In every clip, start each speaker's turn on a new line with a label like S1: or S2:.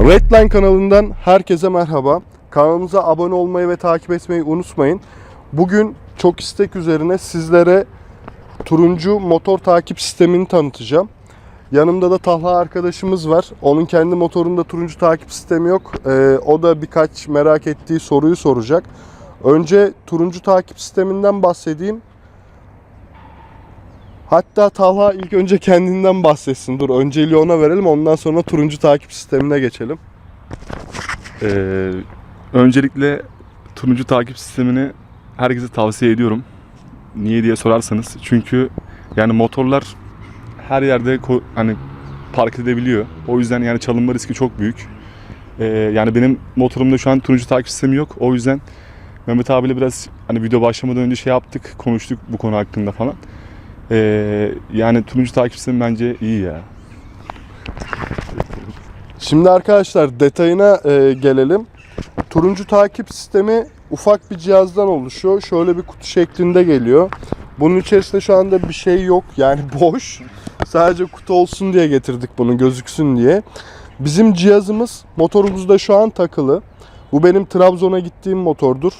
S1: Redline kanalından herkese merhaba. Kanalımıza abone olmayı ve takip etmeyi unutmayın. Bugün çok istek üzerine sizlere turuncu motor takip sistemini tanıtacağım. Yanımda da Talha arkadaşımız var. Onun kendi motorunda turuncu takip sistemi yok. Ee, o da birkaç merak ettiği soruyu soracak. Önce turuncu takip sisteminden bahsedeyim. Hatta Talha ilk önce kendinden bahsetsin. Dur önceliği ona verelim. Ondan sonra turuncu takip sistemine geçelim.
S2: Ee, öncelikle turuncu takip sistemini herkese tavsiye ediyorum. Niye diye sorarsanız çünkü yani motorlar her yerde hani park edebiliyor. O yüzden yani çalınma riski çok büyük. Ee, yani benim motorumda şu an turuncu takip sistemi yok. O yüzden Mehmet abiyle biraz hani video başlamadan önce şey yaptık, konuştuk bu konu hakkında falan. Ee, yani turuncu takip sistemi bence iyi ya.
S1: Şimdi arkadaşlar detayına e, gelelim. Turuncu takip sistemi ufak bir cihazdan oluşuyor. Şöyle bir kutu şeklinde geliyor. Bunun içerisinde şu anda bir şey yok. Yani boş. Sadece kutu olsun diye getirdik bunu gözüksün diye. Bizim cihazımız motorumuzda şu an takılı. Bu benim Trabzon'a gittiğim motordur.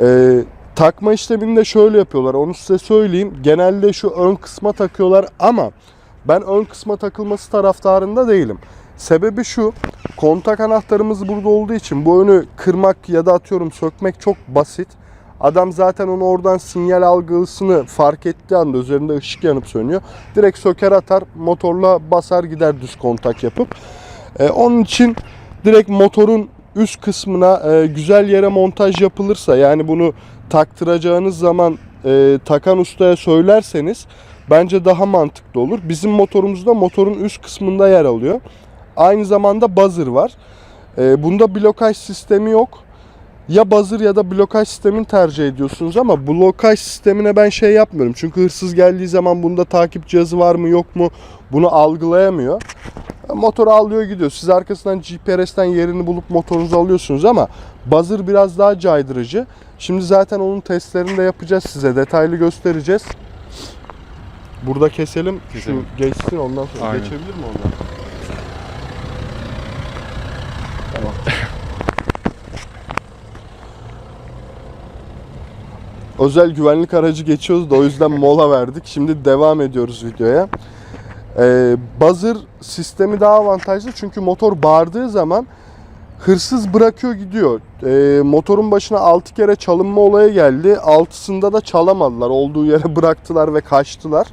S1: Ee, takma işlemini de şöyle yapıyorlar. Onu size söyleyeyim. Genelde şu ön kısma takıyorlar ama ben ön kısma takılması taraftarında değilim. Sebebi şu. Kontak anahtarımız burada olduğu için bu önü kırmak ya da atıyorum sökmek çok basit. Adam zaten onu oradan sinyal algılısını fark ettiği anda üzerinde ışık yanıp sönüyor. Direkt söker atar motorla basar gider düz kontak yapıp. Ee, onun için direkt motorun üst kısmına e, güzel yere montaj yapılırsa yani bunu taktıracağınız zaman e, takan ustaya söylerseniz bence daha mantıklı olur. Bizim motorumuzda motorun üst kısmında yer alıyor. Aynı zamanda buzzer var. E, bunda blokaj sistemi yok. Ya buzzer ya da blokaj sistemini tercih ediyorsunuz ama blokaj sistemine ben şey yapmıyorum. Çünkü hırsız geldiği zaman bunda takip cihazı var mı yok mu bunu algılayamıyor. Motoru alıyor gidiyor. Siz arkasından GPS'ten yerini bulup motorunuzu alıyorsunuz ama buzzer biraz daha caydırıcı. Şimdi zaten onun testlerini de yapacağız size. Detaylı göstereceğiz. Burada keselim.
S2: Keselim.
S1: Şu geçsin ondan sonra.
S2: Aynen.
S1: Geçebilir mi ondan? Tamam. Özel güvenlik aracı geçiyoruz da o yüzden mola verdik. Şimdi devam ediyoruz videoya. Ee, buzzer sistemi daha avantajlı çünkü motor bağırdığı zaman hırsız bırakıyor gidiyor. Ee, motorun başına 6 kere çalınma olayı geldi. Altısında da çalamadılar. Olduğu yere bıraktılar ve kaçtılar.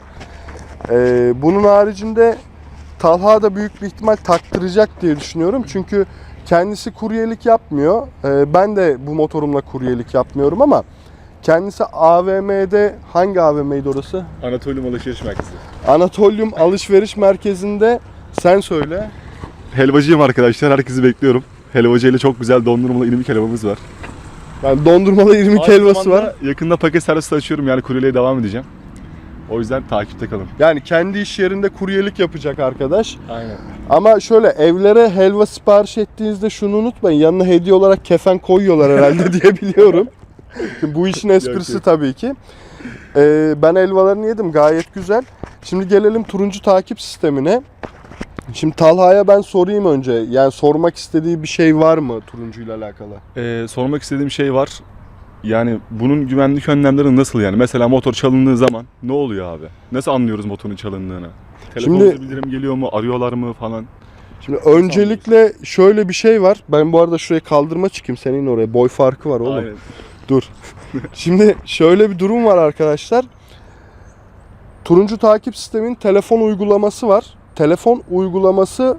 S1: Ee, bunun haricinde Talha da büyük bir ihtimal taktıracak diye düşünüyorum. Çünkü kendisi kuryelik yapmıyor. Ee, ben de bu motorumla kuryelik yapmıyorum ama kendisi AVM'de hangi AVM'ydi orası?
S2: Anatolium Alışveriş Merkezi.
S1: Anatolium Alışveriş Merkezi'nde sen söyle.
S2: Helvacıyım arkadaşlar. Herkesi bekliyorum. Helvacı ile çok güzel dondurmalı irmik helvamız var.
S1: Yani dondurmalı irmik
S2: Aynı
S1: helvası
S2: zamanda
S1: var.
S2: Yakında paket servisi açıyorum yani kuryeliğe devam edeceğim. O yüzden takipte kalın.
S1: Yani kendi iş yerinde kuryelik yapacak arkadaş.
S2: Aynen.
S1: Ama şöyle evlere helva sipariş ettiğinizde şunu unutmayın. Yanına hediye olarak kefen koyuyorlar herhalde diye biliyorum. Bu işin esprisi
S2: yok.
S1: tabii ki. Ee, ben helvalarını yedim gayet güzel. Şimdi gelelim turuncu takip sistemine. Şimdi Talha'ya ben sorayım önce. Yani sormak istediği bir şey var mı turuncuyla alakalı?
S2: Ee, sormak istediğim şey var. Yani bunun güvenlik önlemleri nasıl yani? Mesela motor çalındığı zaman ne oluyor abi? Nasıl anlıyoruz motorun çalındığını? Telefonda
S1: Şimdi-
S2: bildirim geliyor mu? Arıyorlar mı falan?
S1: Şimdi öncelikle şöyle bir şey var. Ben bu arada şuraya kaldırma çıkayım. Senin oraya boy farkı var oğlum.
S2: Aynen.
S1: Dur. Şimdi şöyle bir durum var arkadaşlar. Turuncu takip sistemin telefon uygulaması var. Telefon uygulaması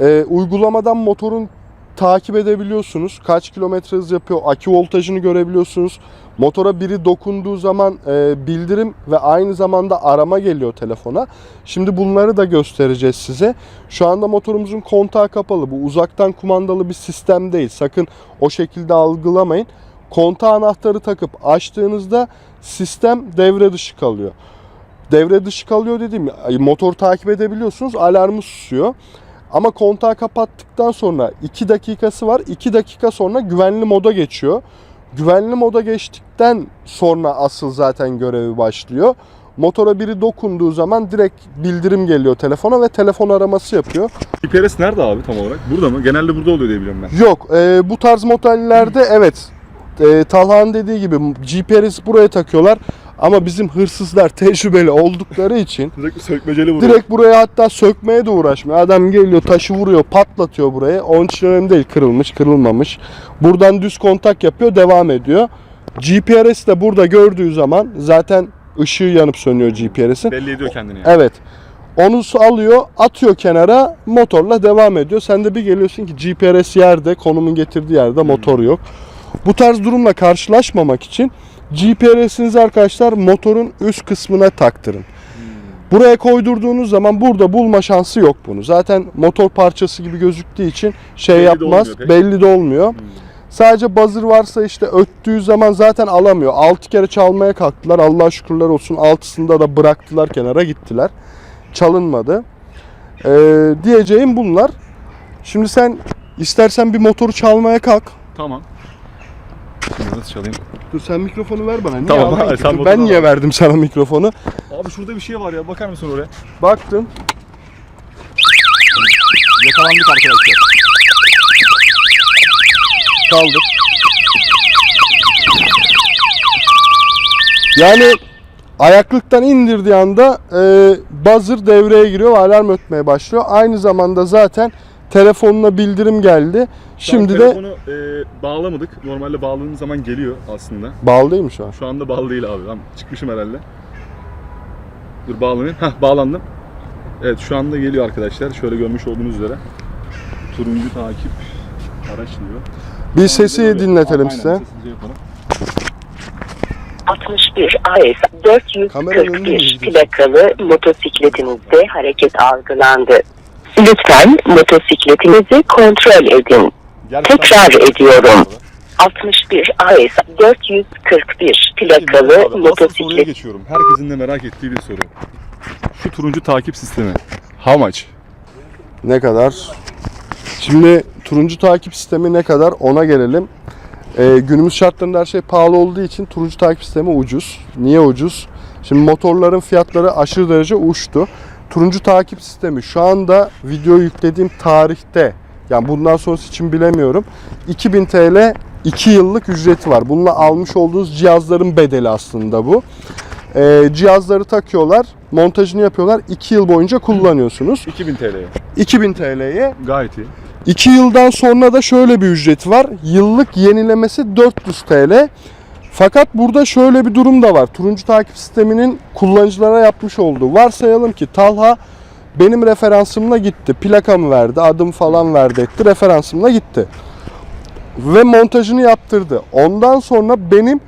S1: e, uygulamadan motorun takip edebiliyorsunuz. Kaç kilometre hız yapıyor, akü voltajını görebiliyorsunuz. Motora biri dokunduğu zaman e, bildirim ve aynı zamanda arama geliyor telefona. Şimdi bunları da göstereceğiz size. Şu anda motorumuzun kontağı kapalı. Bu uzaktan kumandalı bir sistem değil. Sakın o şekilde algılamayın. Kontağı anahtarı takıp açtığınızda sistem devre dışı kalıyor. Devre dışı kalıyor dediğim motor takip edebiliyorsunuz. Alarmı susuyor. Ama kontağı kapattıktan sonra 2 dakikası var. 2 dakika sonra güvenli moda geçiyor. Güvenli moda geçtikten sonra asıl zaten görevi başlıyor. Motora biri dokunduğu zaman direkt bildirim geliyor telefona ve telefon araması yapıyor.
S2: GPS nerede abi tam olarak? Burada mı? Genelde burada oluyor diye biliyorum ben.
S1: Yok e, bu tarz modellerde evet e, Talha'nın dediği gibi GPS buraya takıyorlar. Ama bizim hırsızlar tecrübeli oldukları için
S2: Direkt sökmeceli vuruyor.
S1: direkt buraya hatta sökmeye de uğraşmıyor. Adam geliyor taşı vuruyor patlatıyor buraya. Onun için önemli değil kırılmış kırılmamış. Buradan düz kontak yapıyor devam ediyor. GPS de burada gördüğü zaman zaten ışığı yanıp sönüyor GPS'in.
S2: Belli ediyor kendini yani.
S1: Evet. Onu alıyor, atıyor kenara, motorla devam ediyor. Sen de bir geliyorsun ki GPS yerde, konumun getirdiği yerde motor yok. Bu tarz durumla karşılaşmamak için GPS'inizi arkadaşlar motorun üst kısmına taktırın. Buraya koydurduğunuz zaman burada bulma şansı yok bunu. Zaten motor parçası gibi gözüktüğü için şey
S2: Belli de
S1: yapmaz,
S2: olmuyor pek.
S1: belli de olmuyor.
S2: Hmm.
S1: Sadece buzzer varsa işte öttüğü zaman zaten alamıyor. 6 kere çalmaya kalktılar. Allah'a şükürler olsun. Altısında da bıraktılar kenara gittiler. Çalınmadı. Ee, diyeceğim bunlar. Şimdi sen istersen bir motoru çalmaya kalk.
S2: Tamam. Nasıl çalayım?
S1: Dur sen mikrofonu ver bana. Niye
S2: Tamam,
S1: aldın ki?
S2: sen
S1: Dur, ben niye
S2: al.
S1: verdim sana mikrofonu?
S2: Abi şurada bir şey var ya. Bakar mısın oraya?
S1: Baktın.
S2: Yakalandık arkadaşlar.
S1: Kaldır. Yani ayaklıktan indirdiği anda e, buzzer devreye giriyor ve alarm ötmeye başlıyor. Aynı zamanda zaten telefonuna bildirim geldi. Şimdi de
S2: telefonu e, bağlamadık. Normalde bağladığın zaman geliyor aslında.
S1: bağlı değil mi şu an?
S2: Şu anda bağlı değil abi. Ben çıkmışım herhalde. Dur bağlanayım. Hah bağlandım. Evet şu anda geliyor arkadaşlar. Şöyle görmüş olduğunuz üzere. Turuncu takip araç diyor.
S1: Bir sesi dinletelim
S2: aynen,
S1: size.
S2: yapalım.
S3: 61 AS
S1: Kameranın önünde
S3: 441
S1: miyiz?
S3: plakalı motosikletinizde hareket algılandı. Lütfen motosikletinizi kontrol edin. Tekrar ediyorum. 61 AS 441 plakalı
S2: asıl soruya
S3: motosiklet
S2: geçiyorum. Herkesin de merak ettiği bir soru. Şu turuncu takip sistemi. How much?
S1: Ne kadar? Şimdi turuncu takip sistemi ne kadar ona gelelim. Ee, günümüz şartlarında her şey pahalı olduğu için turuncu takip sistemi ucuz. Niye ucuz? Şimdi motorların fiyatları aşırı derece uçtu. Turuncu takip sistemi şu anda video yüklediğim tarihte yani bundan sonrası için bilemiyorum. 2000 TL 2 yıllık ücreti var. Bununla almış olduğunuz cihazların bedeli aslında bu. Ee, cihazları takıyorlar, montajını yapıyorlar. 2 yıl boyunca kullanıyorsunuz.
S2: 2000 TL'ye.
S1: 2000 TL'ye.
S2: Gayet iyi.
S1: 2 yıldan sonra da şöyle bir ücret var. Yıllık yenilemesi 400 TL. Fakat burada şöyle bir durum da var. Turuncu takip sisteminin kullanıcılara yapmış olduğu. Varsayalım ki Talha benim referansımla gitti. Plakamı verdi, adım falan verdi etti. Referansımla gitti. Ve montajını yaptırdı. Ondan sonra benim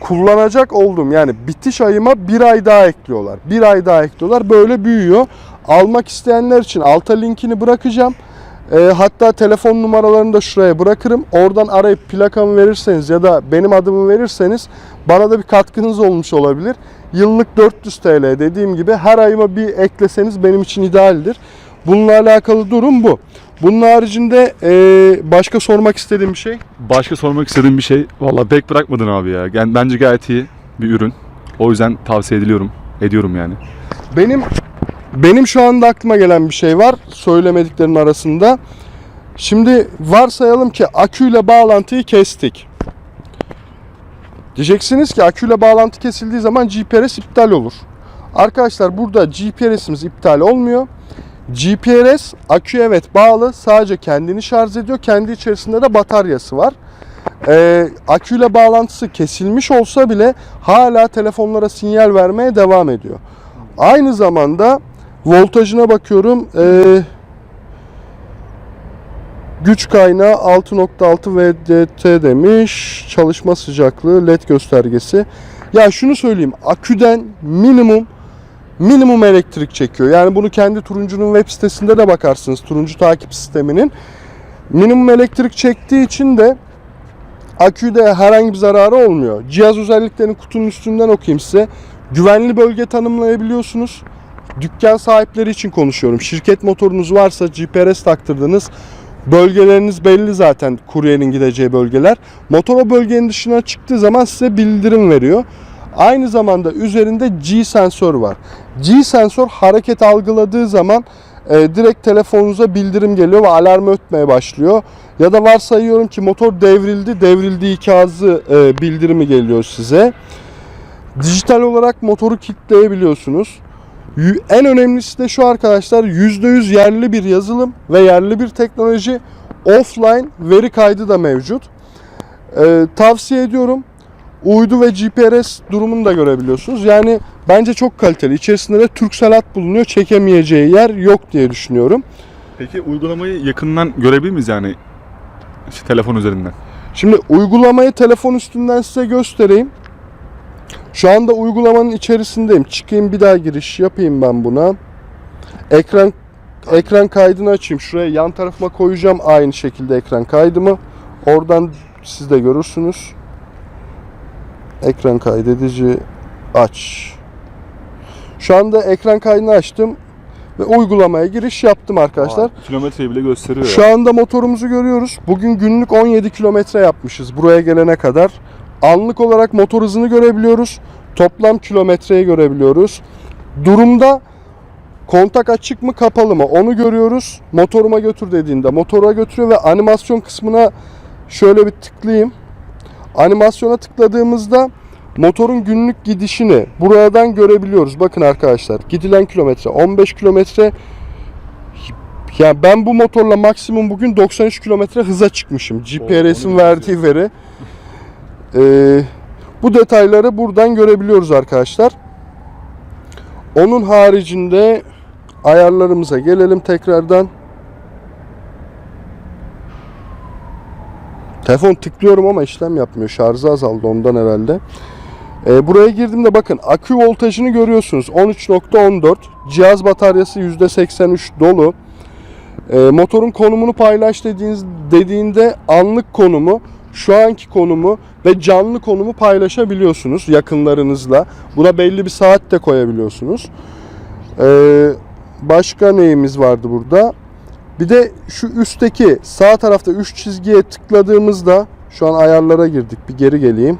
S1: kullanacak olduğum yani bitiş ayıma bir ay daha ekliyorlar. Bir ay daha ekliyorlar. Böyle büyüyor. Almak isteyenler için alta linkini bırakacağım. E, hatta telefon numaralarını da şuraya bırakırım. Oradan arayıp plakamı verirseniz ya da benim adımı verirseniz bana da bir katkınız olmuş olabilir. Yıllık 400 TL dediğim gibi her ayıma bir ekleseniz benim için idealdir. Bununla alakalı durum bu. Bunun haricinde e, başka sormak istediğim bir şey.
S2: Başka sormak istediğim bir şey. Valla pek bırakmadın abi ya. Yani bence gayet iyi bir ürün. O yüzden tavsiye ediliyorum. Ediyorum yani.
S1: Benim benim şu anda aklıma gelen bir şey var söylemediklerim arasında. Şimdi varsayalım ki aküyle bağlantıyı kestik. Diyeceksiniz ki aküyle bağlantı kesildiği zaman GPS iptal olur. Arkadaşlar burada GPS'imiz iptal olmuyor. GPS akü evet bağlı sadece kendini şarj ediyor. Kendi içerisinde de bataryası var. Ee, aküyle bağlantısı kesilmiş olsa bile hala telefonlara sinyal vermeye devam ediyor. Aynı zamanda voltajına bakıyorum. Ee, güç kaynağı 6.6 VDT demiş. Çalışma sıcaklığı LED göstergesi. Ya şunu söyleyeyim. Aküden minimum minimum elektrik çekiyor. Yani bunu kendi turuncunun web sitesinde de bakarsınız. Turuncu takip sisteminin. Minimum elektrik çektiği için de aküde herhangi bir zararı olmuyor. Cihaz özelliklerini kutunun üstünden okuyayım size. Güvenli bölge tanımlayabiliyorsunuz. Dükkan sahipleri için konuşuyorum. Şirket motorunuz varsa GPS taktırdınız. Bölgeleriniz belli zaten kuryenin gideceği bölgeler. Motor o bölgenin dışına çıktığı zaman size bildirim veriyor. Aynı zamanda üzerinde G sensör var. G sensör hareket algıladığı zaman e, direkt telefonunuza bildirim geliyor ve alarm ötmeye başlıyor. Ya da varsayıyorum ki motor devrildi, devrildiği kağıdı e, bildirimi geliyor size. Dijital olarak motoru kilitleyebiliyorsunuz. En önemlisi de şu arkadaşlar %100 yerli bir yazılım ve yerli bir teknoloji offline veri kaydı da mevcut. Ee, tavsiye ediyorum. Uydu ve GPRS durumunu da görebiliyorsunuz. Yani bence çok kaliteli. İçerisinde de Turkcell hat bulunuyor. Çekemeyeceği yer yok diye düşünüyorum.
S2: Peki uygulamayı yakından görebilir miyiz yani işte telefon üzerinden?
S1: Şimdi uygulamayı telefon üstünden size göstereyim. Şu anda uygulamanın içerisindeyim. Çıkayım bir daha giriş yapayım ben buna. Ekran ekran kaydını açayım. Şuraya yan tarafıma koyacağım aynı şekilde ekran kaydımı. Oradan siz de görürsünüz. Ekran kaydedici aç. Şu anda ekran kaydını açtım ve uygulamaya giriş yaptım arkadaşlar.
S2: Aa, kilometreyi bile gösteriyor
S1: Şu anda motorumuzu görüyoruz. Bugün günlük 17 kilometre yapmışız buraya gelene kadar. Anlık olarak motor hızını görebiliyoruz. Toplam kilometreyi görebiliyoruz. Durumda kontak açık mı kapalı mı onu görüyoruz. Motoruma götür dediğinde motora götürüyor ve animasyon kısmına şöyle bir tıklayayım. Animasyona tıkladığımızda motorun günlük gidişini buradan görebiliyoruz. Bakın arkadaşlar gidilen kilometre 15 kilometre ya ben bu motorla maksimum bugün 93 kilometre hıza çıkmışım. GPRS'in
S2: onu
S1: verdiği veri. Ee, bu detayları buradan görebiliyoruz arkadaşlar. Onun haricinde ayarlarımıza gelelim tekrardan. Telefon tıklıyorum ama işlem yapmıyor. Şarjı azaldı ondan herhalde. Ee, buraya girdiğimde bakın akü voltajını görüyorsunuz. 13.14. Cihaz bataryası %83 dolu. E, motorun konumunu paylaş dediğiniz, dediğinde anlık konumu, şu anki konumu ve canlı konumu paylaşabiliyorsunuz yakınlarınızla. Buna belli bir saat de koyabiliyorsunuz. E, başka neyimiz vardı burada? Bir de şu üstteki sağ tarafta 3 çizgiye tıkladığımızda şu an ayarlara girdik. Bir geri geleyim.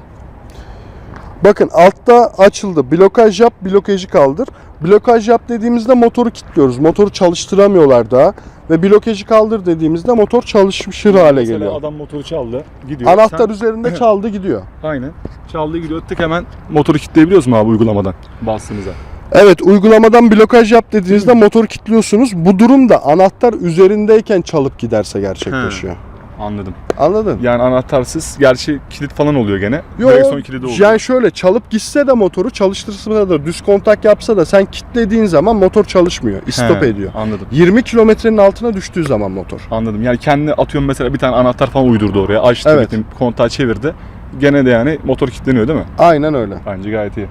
S1: Bakın altta açıldı. Blokaj yap, blokajı kaldır. Blokaj yap dediğimizde motoru kilitliyoruz. Motoru çalıştıramıyorlar daha. Ve blokajı kaldır dediğimizde motor çalışır hale
S2: Mesela
S1: geliyor.
S2: adam motoru çaldı, gidiyor.
S1: Anahtar
S2: Sen-
S1: üzerinde çaldı gidiyor.
S2: Aynen. Çaldı gidiyor. Tık hemen motoru kilitleyebiliyoruz mu abi uygulamadan bastığınızda?
S1: Evet uygulamadan blokaj yap dediğinizde motoru kilitliyorsunuz. Bu durumda anahtar üzerindeyken çalıp giderse gerçekleşiyor.
S2: Anladım.
S1: Anladın?
S2: Yani anahtarsız, gerçi kilit falan oluyor gene.
S1: Yo,
S2: Direksiyon kilidi oluyor.
S1: yani şöyle çalıp gitse de motoru çalıştırsa da düz kontak yapsa da sen kilitlediğin zaman motor çalışmıyor. Stop
S2: He,
S1: ediyor.
S2: Anladım.
S1: 20 kilometrenin altına düştüğü zaman motor.
S2: Anladım. Yani kendi atıyorum mesela bir tane anahtar falan uydurdu oraya. Açtı,
S1: Evet.
S2: gittim, kontağı çevirdi. Gene de yani motor kilitleniyor değil mi?
S1: Aynen öyle.
S2: Bence gayet iyi.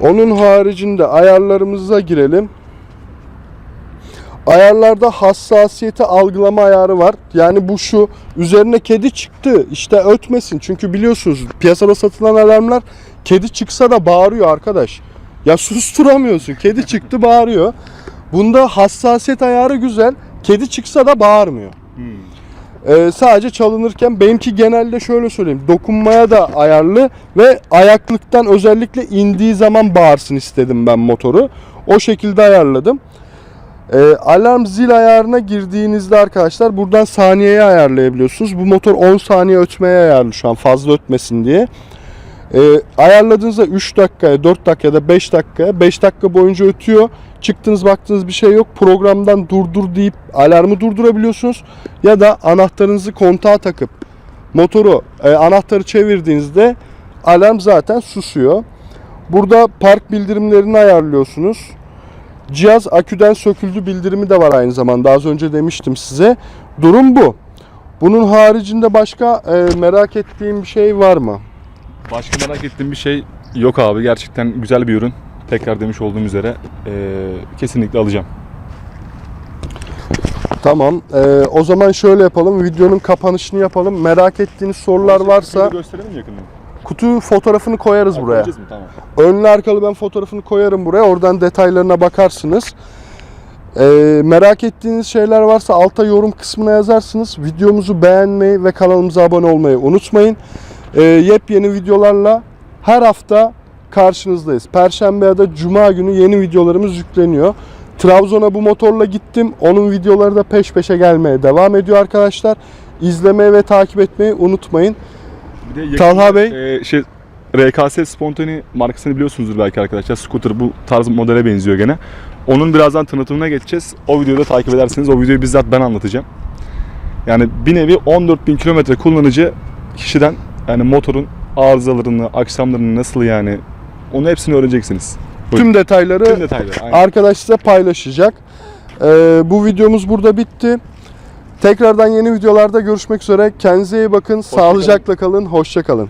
S1: Onun haricinde ayarlarımıza girelim. Ayarlarda hassasiyeti algılama ayarı var. Yani bu şu üzerine kedi çıktı işte ötmesin. Çünkü biliyorsunuz piyasada satılan alarmlar kedi çıksa da bağırıyor arkadaş. Ya susturamıyorsun. Kedi çıktı bağırıyor. Bunda hassasiyet ayarı güzel. Kedi çıksa da bağırmıyor. Ee, sadece çalınırken benimki genelde şöyle söyleyeyim dokunmaya da ayarlı ve ayaklıktan özellikle indiği zaman bağırsın istedim ben motoru. O şekilde ayarladım. Ee, alarm zil ayarına girdiğinizde arkadaşlar buradan saniyeye ayarlayabiliyorsunuz. Bu motor 10 saniye ötmeye ayarlı şu an fazla ötmesin diye. Ee, ayarladığınızda 3 dakikaya, 4 dakikaya da 5 dakikaya 5 dakika boyunca ötüyor. Çıktınız baktınız bir şey yok. Programdan durdur deyip alarmı durdurabiliyorsunuz. Ya da anahtarınızı kontağa takıp motoru e, anahtarı çevirdiğinizde alarm zaten susuyor. Burada park bildirimlerini ayarlıyorsunuz. Cihaz aküden söküldü bildirimi de var aynı zamanda. Az önce demiştim size. Durum bu. Bunun haricinde başka e, merak ettiğim bir şey var mı?
S2: Başka merak ettiğim bir şey yok abi. Gerçekten güzel bir ürün. Tekrar demiş olduğum üzere eee, kesinlikle alacağım.
S1: Tamam. E, o zaman şöyle yapalım. Videonun kapanışını yapalım. Merak ettiğiniz sorular varsa
S2: gösterelim yakından.
S1: Kutu fotoğrafını koyarız buraya.
S2: Koyacağız mı? Tamam.
S1: Önlü arkalı ben fotoğrafını koyarım buraya. Oradan detaylarına bakarsınız. Ee, merak ettiğiniz şeyler varsa alta yorum kısmına yazarsınız. Videomuzu beğenmeyi ve kanalımıza abone olmayı unutmayın. Ee, yepyeni videolarla her hafta karşınızdayız. Perşembe ya da cuma günü yeni videolarımız yükleniyor. Trabzon'a bu motorla gittim. Onun videoları da peş peşe gelmeye devam ediyor arkadaşlar. İzlemeyi ve takip etmeyi unutmayın.
S2: Bir de yakında,
S1: Talha Bey.
S2: e, şey RKS Spontane markasını biliyorsunuzdur belki arkadaşlar. Scooter bu tarz modele benziyor gene. Onun birazdan tanıtımına geçeceğiz. O videoda takip ederseniz o videoyu bizzat ben anlatacağım. Yani bir nevi 14.000 kilometre kullanıcı kişiden yani motorun arızalarını, aksamlarını nasıl yani onu hepsini öğreneceksiniz.
S1: Tüm detayları
S2: Tüm detayları. aynen.
S1: arkadaş size paylaşacak. Ee, bu videomuz burada bitti. Tekrardan yeni videolarda görüşmek üzere. Kendinize iyi bakın. Sağlıcakla kalın. Hoşça kalın.